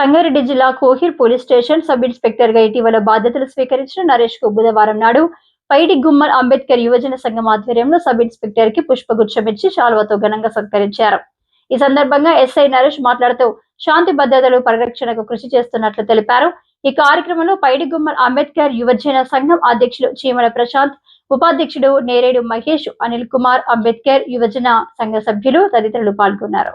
సంగారెడ్డి జిల్లా Kohir police station sub inspector గా ఇటీవల బాధ్యతలు స్వీకరించిన నరేష్ కు బుధవారం నాడు పైడి గుమ్మల్ అంబేద్కర్ యువజన సంఘం ఆధ్వర్యంలో సబ్ ఇన్స్పెక్టర్ కి పుష్పగుచ్చం ఇచ్చి శాల్వతో ఘనంగా సత్కరించారు ఈ సందర్భంగా ఎస్ఐ నరేష్ మాట్లాడుతూ శాంతి భద్రతలు పరిరక్షణకు కృషి చేస్తున్నట్లు తెలిపారు ఈ కార్యక్రమంలో పైడి గుమ్మల్ అంబేద్కర్ యువజన సంఘం అధ్యక్షులు చీమల ప్రశాంత్ ఉపాధ్యక్షుడు నేరేడు మహేష్ అనిల్ కుమార్ అంబేద్కర్ యువజన సంఘ సభ్యులు తదితరులు పాల్గొన్నారు